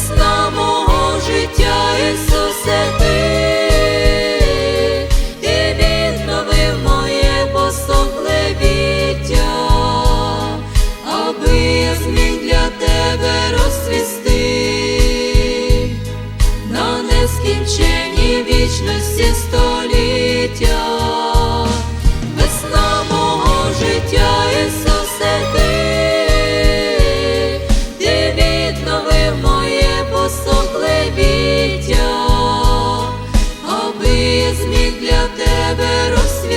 Islam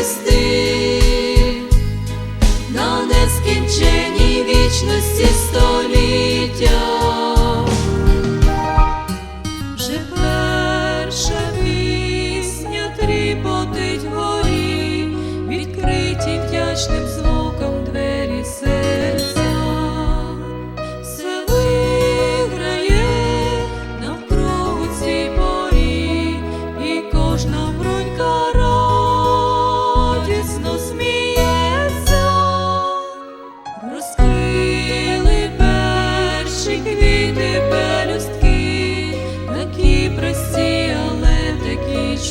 відвести до нескінченій вічності.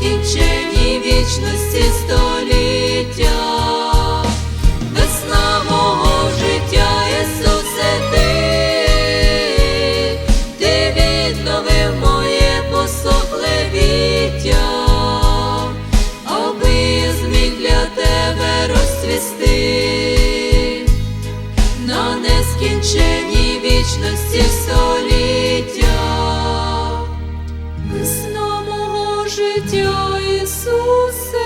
нескінченій вічності століття, весна мого життя, Ісусе, ти, ти відновив моє посохле віття, для тебе розцвісти. На нескінченій вічності. Отцю Ісусе.